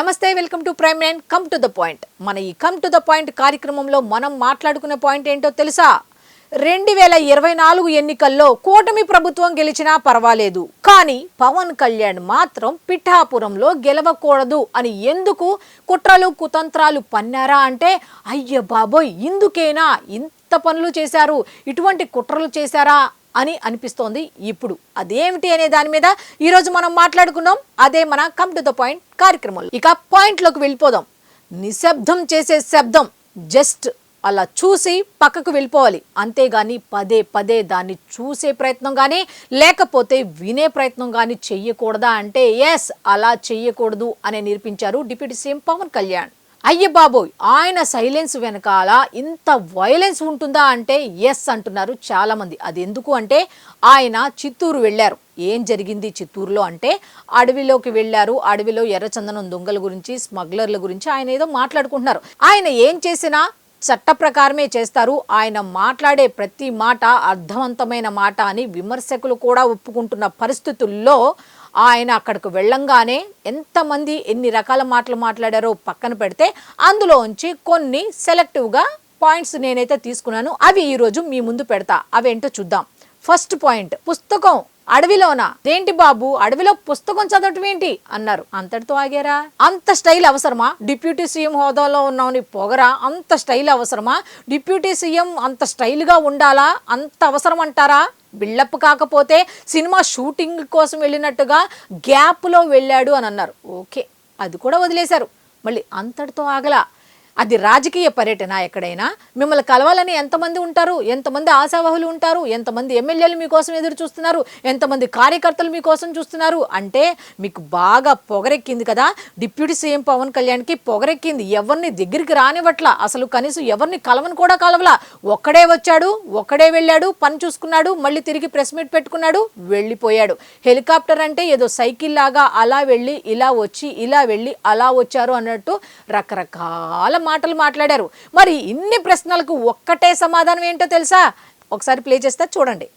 నమస్తే welcome to Prime Nine. Come to the point. మన ఈ కమ్ టు ద పాయింట్ కార్యక్రమంలో మనం మాట్లాడుకునే పాయింట్ ఏంటో తెలుసా? రెండు వేల ఇరవై నాలుగు ఎన్నికల్లో కూటమి ప్రభుత్వం గెలిచినా పర్వాలేదు. కానీ పవన్ కళ్యాణ్ మాత్రం పిఠాపురంలో గెలవకూడదు అని ఎందుకు? కుట్రలు కుతంత్రాలు పన్నారా అంటే అయ్య బాబోయ్ ఇందుకేనా? ఇంత పనులు చేశారు. ఇటువంటి కుట్రలు చేశారా? అని అనిపిస్తోంది ఇప్పుడు. అదేమిటి అనే దాని మీద ఈరోజు మనం మాట్లాడుకున్నాం. అదే మన కమ్ టు ద పాయింట్ కార్యక్రమంలో. ఇక పాయింట్లోకి వెళ్ళిపోదాం. నిశ్శబ్దం చేసే శబ్దం. జస్ట్ అలా చూసి పక్కకు వెళ్ళిపోవాలి. అంతేగాని పదే పదే దాన్ని చూసే ప్రయత్నం కానీ లేకపోతే వినే ప్రయత్నం కానీ చెయ్యకూడదా అంటే ఎస్ అలా చెయ్యకూడదు అని నిరూపించారు డిప్యూటీ సీఎం పవన్ కళ్యాణ్. అయ్య బాబోయ్ ఆయన సైలెన్స్ వెనకాల ఇంత వైలెన్స్ ఉంటుందా అంటే ఎస్ అంటున్నారు చాలా మంది అది ఎందుకు అంటే ఆయన చిత్తూరు వెళ్ళారు. ఏం జరిగింది చిత్తూరులో అంటే అడవిలోకి వెళ్ళారు. అడవిలో ఎర్రచందనం దొంగల గురించి స్మగ్లర్ల గురించి ఆయన ఏదో మాట్లాడుకుంటున్నారు. ఆయన ఏం చేసినా చట్ట ప్రకారమే చేస్తారు. ఆయన మాట్లాడే ప్రతి మాట అర్థవంతమైన మాట అని విమర్శకులు కూడా ఒప్పుకుంటున్న పరిస్థితుల్లో ఆయన అక్కడికి వెళ్ళంగానే ఎంతమంది ఎన్ని రకాల మాటలు మాట్లాడారో పక్కన పెడితే అందులోంచి కొన్ని సెలెక్టివ్గా పాయింట్స్ నేనైతే తీసుకున్నాను. అవి ఈరోజు మీ ముందు పెడతా. అవేంటో చూద్దాం. ఫస్ట్ పాయింట్ పుస్తకం అడవిలోనా? ఏంటి బాబు అడవిలో పుస్తకం చదవటం ఏంటి? అన్నారు. అంతటితో ఆగారా? అంత స్టైల్ అవసరమా? డిప్యూటీ సీఎం హోదాలో ఉన్నామని పొగరా? అంత స్టైల్ అవసరమా? డిప్యూటీ సీఎం అంత స్టైల్గా ఉండాలా? అంత అవసరం అంటారా బిల్డప్ కాకపోతే సినిమా షూటింగ్ కోసం వెళ్ళినట్టుగా గ్యాప్లో వెళ్ళాడు అని అన్నారు. ఓకే అది కూడా వదిలేశారు. మళ్ళీ అంతటితో ఆగలా. అది రాజకీయ పర్యటన ఎక్కడైనా. మిమ్మల్ని కలవాలని ఎంతమంది ఉంటారు? ఎంతమంది ఆశావాహులు ఉంటారు? ఎంతమంది ఎమ్మెల్యేలు మీకోసం ఎదురు చూస్తున్నారు? ఎంతమంది కార్యకర్తలు మీకోసం చూస్తున్నారు? అంటే మీకు బాగా పొగరెక్కింది కదా. డిప్యూటీ సీఎం పవన్ కళ్యాణ్కి పొగరెక్కింది. ఎవరిని దగ్గరికి రానివ్వట్లా? అసలు కనీసం ఎవరిని కలవని కూడా కలవలా? ఒక్కడే వచ్చాడు ఒక్కడే వెళ్ళాడు పని చూసుకున్నాడు మళ్ళీ తిరిగి ప్రెస్ మీట్ పెట్టుకున్నాడు వెళ్ళిపోయాడు. హెలికాప్టర్ అంటే ఏదో సైకిల్ లాగా అలా వెళ్ళి ఇలా వచ్చి ఇలా వెళ్ళి అలా వచ్చారు అన్నట్టు రకరకాల మాటలు మాట్లాడారు. మరి ఇన్ని ప్రశ్నలకు ఒక్కటే సమాధానం ఏంటో తెలుసా? ఒకసారి ప్లే చేస్తే చూడండి.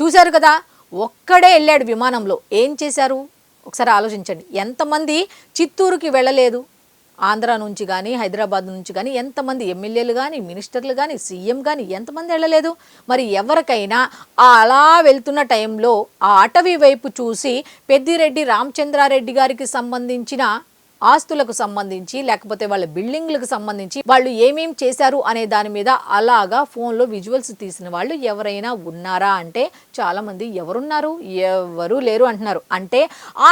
చూశారు కదా? ఒక్కడే వెళ్ళాడు విమానంలో. ఏం చేశారు? ఒకసారి ఆలోచించండి. ఎంతమంది చిత్తూరుకి వెళ్ళలేదు? ఆంధ్ర నుంచి కానీ హైదరాబాద్ నుంచి కానీ ఎంతమంది ఎమ్మెల్యేలు కానీ మినిస్టర్లు కానీ సీఎం కానీ ఎంతమంది వెళ్ళలేదు? మరి ఎవరికైనా అలా వెళ్తున్న టైంలో ఆ అటవీ వైపు చూసి పెద్దిరెడ్డి రామచంద్రారెడ్డి గారికి సంబంధించిన ఆస్తులకు సంబంధించి లేకపోతే వాళ్ళ బిల్డింగ్లకు సంబంధించి వాళ్ళు ఏమేం చేశారు అనే దాని మీద అలాగా ఫోన్లో విజువల్స్ తీసిన వాళ్ళు ఎవరైనా ఉన్నారా? అంటే చాలామంది ఎవరున్నారు? ఎవరు లేరు అంటున్నారు. అంటే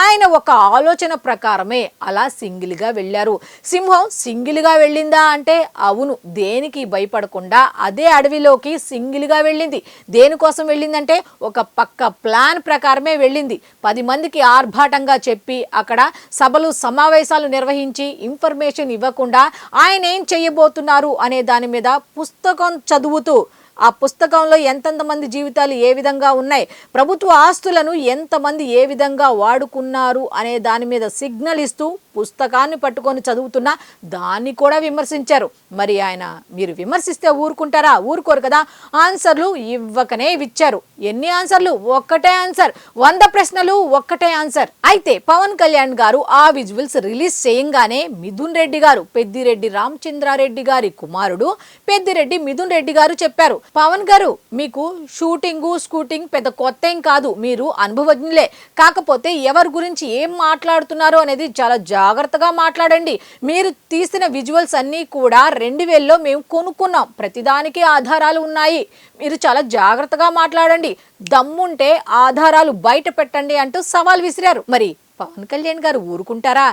ఆయన ఒక ఆలోచన ప్రకారమే అలా సింగిల్గా వెళ్ళారు. సింహం సింగిల్గా వెళ్ళిందా? అంటే అవును. దేనికి భయపడకుండా అదే అడవిలోకి సింగిల్గా వెళ్ళింది. దేనికోసం వెళ్ళిందంటే ఒక పక్క ప్లాన్ ప్రకారమే వెళ్ళింది. పది మందికి ఆర్భాటంగా చెప్పి అక్కడ సభలు సమావేశాలు నిర్వహించి ఇన్ఫర్మేషన్ ఇవ్వకుండా ఆయన ఏం చేయబోతున్నారు అనే దాని మీద పుస్తకం చదువుతూ ఆ పుస్తకంలో ఎంతెంత మంది జీవితాలు ఏ విధంగా ఉన్నాయి ప్రభుత్వ ఆస్తులను ఎంతమంది ఏ విధంగా వాడుకున్నారు అనే దాని మీద సిగ్నల్ ఇస్తూ పుస్తకాన్ని పట్టుకొని చదువుతున్నా దాన్ని కూడా విమర్శించారు. మరి ఆయన మీరు విమర్శిస్తే ఊరుకుంటారా? ఊరుకోరు కదా? ఆన్సర్లు ఇవ్వకనే ఇచ్చారు ఎన్ని ఆన్సర్లు? ఒక్కటే ఆన్సర్. వంద ప్రశ్నలు ఒక్కటే ఆన్సర్. అయితే పవన్ కళ్యాణ్ గారు ఆ విజువల్స్ రిలీజ్ చేయంగానే మిథున్ రెడ్డి గారు పెద్దిరెడ్డి రామచంద్రారెడ్డి గారి కుమారుడు పెద్దిరెడ్డి మిథున్ రెడ్డి గారు చెప్పారు పవన్ గారు మీకు షూటింగ్ స్కూటింగ్ పెద్ద కొత్త ఏం కాదు మీరు అనుభవజ్ఞులే. కాకపోతే ఎవరి గురించి ఏం మాట్లాడుతున్నారో అనేది చాలా జాగ్రత్తగా మాట్లాడండి. మీరు తీసిన విజువల్స్ అన్నీ కూడా రెండు వేల్లో మేము కొనుక్కున్నాం. ప్రతిదానికి ఆధారాలు ఉన్నాయి. మీరు చాలా జాగ్రత్తగా మాట్లాడండి. దమ్ముంటే ఆధారాలు బయట పెట్టండి అంటూ సవాల్ విసిరారు. మరి పవన్ కళ్యాణ్ గారు ఊరుకుంటారా?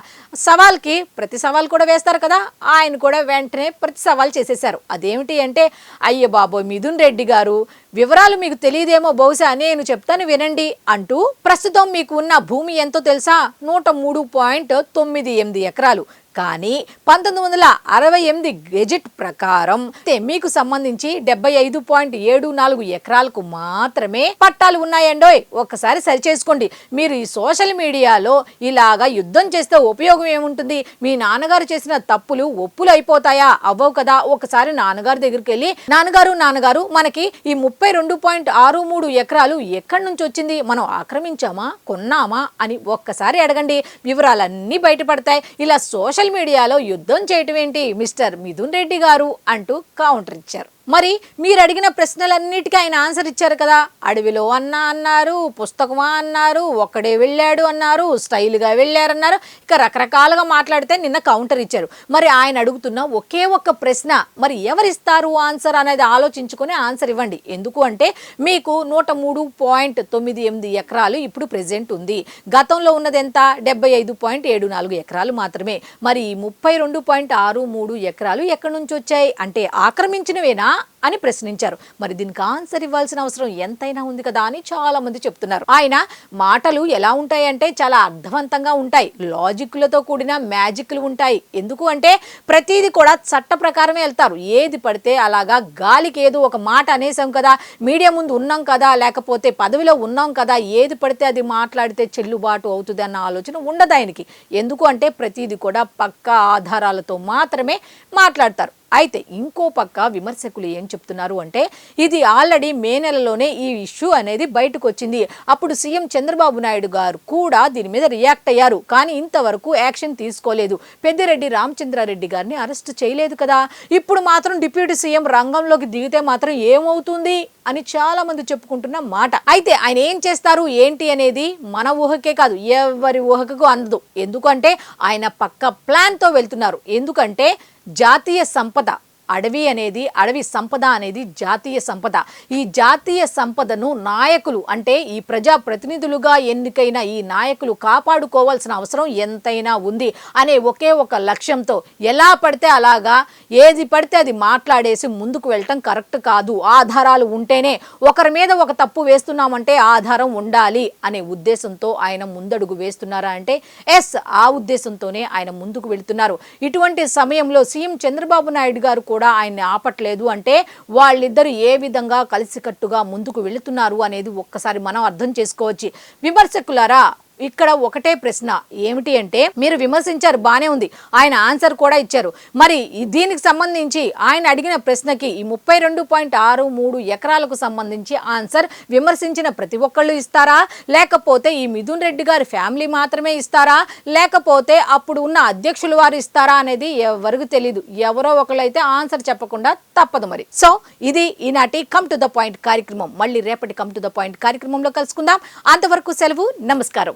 సవాల్కి ప్రతి సవాల్ కూడా వేస్తారు కదా. ఆయన కూడా వెంటనే ప్రతి సవాల్ చేసేశారు. అదేమిటి అంటే అయ్య బాబోయ్ మిథున్ రెడ్డి గారు వివరాలు మీకు తెలియదేమో బహుశా నేను చెప్తాను వినండి అంటూ ప్రస్తుతం మీకు ఉన్న భూమి ఎంతో తెలుసా? నూట మూడు పాయింట్ తొమ్మిది ఎనిమిది ఎకరాలు. కానీ పంతొమ్మిది వందల అరవై ఎనిమిది గెజెట్ ప్రకారం అయితే మీకు సంబంధించి డెబ్బై ఐదు పాయింట్ ఏడు నాలుగు ఎకరాలకు మాత్రమే పట్టాలు ఉన్నాయండోయ్. ఒక్కసారి సరి చేసుకోండి మీరు ఈ సోషల్ మీడియాలో ఇలాగా యుద్ధం చేస్తే ఉపయోగం ఏముంటుంది? మీ నాన్నగారు చేసిన తప్పులు ఒప్పులు అయిపోతాయా? అవ్వవు కదా. ఒకసారి నాన్నగారి దగ్గరికి వెళ్ళి నాన్నగారు నాన్నగారు మనకి ఈ ముప్పై రెండు పాయింట్ ఆరు మూడు ఎకరాలు ఎక్కడి నుంచి వచ్చింది? మనం ఆక్రమించామా? కొన్నామా? అని ఒక్కసారి అడగండి. వివరాలన్నీ బయటపడతాయి. ఇలా సోషల్ మీడియాలో యుద్ధం చేయటం ఏంటి మిస్టర్ మిథున్ రెడ్డి గారు అంటూ కౌంటర్ ఇచ్చారు. మరి మీరు అడిగిన ప్రశ్నలన్నిటికీ ఆయన ఆన్సర్ ఇచ్చారు కదా. అడవిలో అన్నా అన్నారు పుస్తకమా అన్నారు ఒక్కడే వెళ్ళాడు అన్నారు స్టైల్గా వెళ్ళారన్నారు. ఇక రకరకాలుగా మాట్లాడితే నిన్న కౌంటర్ ఇచ్చారు. మరి ఆయన అడుగుతున్న ఒకే ఒక్క ప్రశ్న మరి ఎవరిస్తారు ఆన్సర్ అనేది ఆలోచించుకొని ఆన్సర్ ఇవ్వండి. ఎందుకు అంటే మీకు నూట మూడు పాయింట్ తొమ్మిది ఎనిమిది ఎకరాలు ఇప్పుడు ప్రజెంట్ ఉంది. గతంలో ఉన్నది ఎంత? డెబ్బై ఐదు పాయింట్ ఏడు నాలుగు ఎకరాలు మాత్రమే. మరి ఈ ముప్పై రెండు పాయింట్ ఆరు మూడు ఎకరాలు ఎక్కడి నుంచి వచ్చాయి? అంటే ఆక్రమించినవేనా? あ అని ప్రశ్నించారు. మరి దీనికి ఆన్సర్ ఇవ్వాల్సిన అవసరం ఎంతైనా ఉంది కదా అని చాలా మంది చెప్తున్నారు. ఆయన మాటలు ఎలా ఉంటాయంటే చాలా అర్థవంతంగా ఉంటాయి. లాజిక్లతో కూడిన మ్యాజిక్లు ఉంటాయి. ఎందుకు అంటే ప్రతిదీ కూడా చట్ట ప్రకారమే వెళ్తారు. ఏది పడితే అలాగా గాలికి ఏదో ఒక మాట అనేసాం కదా మీడియా ముందు ఉన్నాం కదా లేకపోతే పదవిలో ఉన్నాం కదా ఏది పడితే అది మాట్లాడితే చెల్లుబాటు అవుతుంది అన్న ఆలోచన ఉండదు ఆయనకి. ఎందుకు అంటే ప్రతిదీ కూడా పక్కా ఆధారాలతో మాత్రమే మాట్లాడతారు. అయితే ఇంకో పక్క విమర్శకులు ఏం చెప్తున్నారు అంటే ఇది ఆల్రెడీ మే నెలలోనే ఈ ఇష్యూ అనేది బయటకు వచ్చింది అప్పుడు సీఎం చంద్రబాబు నాయుడు గారు కూడా దీని మీద రియాక్ట్ అయ్యారు. కానీ ఇంతవరకు యాక్షన్ తీసుకోలేదు. పెద్దిరెడ్డి రామచంద్రారెడ్డి గారిని అరెస్ట్ చేయలేదు కదా. ఇప్పుడు మాత్రం డిప్యూటీ సీఎం రంగంలోకి దిగితే మాత్రం ఏమవుతుంది అని చాలా మంది చెప్పుకుంటున్న మాట. అయితే ఆయన ఏం చేస్తారు? ఏంటి అనేది మన ఊహకే కాదు. ఎవరి ఊహకు అందదు. ఎందుకంటే ఆయన పక్క ప్లాన్తో వెళ్తున్నారు. ఎందుకంటే జాతీయ సంపద అడవి అనేది అడవి సంపద అనేది జాతీయ సంపద. ఈ జాతీయ సంపదను నాయకులు అంటే ఈ ప్రజా ప్రతినిధులుగా ఎన్నికైన ఈ నాయకులు కాపాడుకోవాల్సిన అవసరం ఎంతైనా ఉంది అనే ఒకే ఒక లక్ష్యంతో ఎలా పడితే అలాగా ఏది పడితే అది మాట్లాడేసి ముందుకు వెళ్ళటం కరెక్ట్ కాదు. ఆధారాలు ఉంటేనే ఒకరి మీద ఒక తప్పు వేస్తున్నామంటే ఆధారం ఉండాలి అనే ఉద్దేశంతో ఆయన ముందడుగు వేస్తున్నారా అంటే ఎస్ ఆ ఉద్దేశంతోనే ఆయన ముందుకు వెళుతున్నారు. ఇటువంటి సమయంలో సీఎం చంద్రబాబు నాయుడు గారు కూడా ఆయన్ని ఆపట్లేదు అంటే వాళ్ళిద్దరు ఏ విధంగా కలిసికట్టుగా ముందుకు వెళుతున్నారు అనేది ఒక్కసారి మనం అర్థం చేసుకోవచ్చు. విమర్శకులారా ఇక్కడ ఒకటే ప్రశ్న. ఏమిటి అంటే మీరు విమర్శించారు బానే ఉంది. ఆయన ఆన్సర్ కూడా ఇచ్చారు. మరి దీనికి సంబంధించి ఆయన అడిగిన ప్రశ్నకి ఈ ముప్పై రెండు పాయింట్ ఆరు మూడు ఎకరాలకు సంబంధించి ఆన్సర్ విమర్శించిన ప్రతి ఒక్కళ్ళు ఇస్తారా? లేకపోతే ఈ మిథున్ రెడ్డి గారి ఫ్యామిలీ మాత్రమే ఇస్తారా? లేకపోతే అప్పుడు ఉన్న అధ్యక్షులు వారు ఇస్తారా అనేది ఎవరికి తెలియదు ఎవరో ఒకళ్ళైతే ఆన్సర్ చెప్పకుండా తప్పదు మరి. సో ఇది ఈనాటి కమ్ టు ద పాయింట్ కార్యక్రమం. మళ్ళీ రేపటి కమ్ టు ద పాయింట్ కార్యక్రమంలో కలుసుకుందాం. అంతవరకు సెలవు నమస్కారం.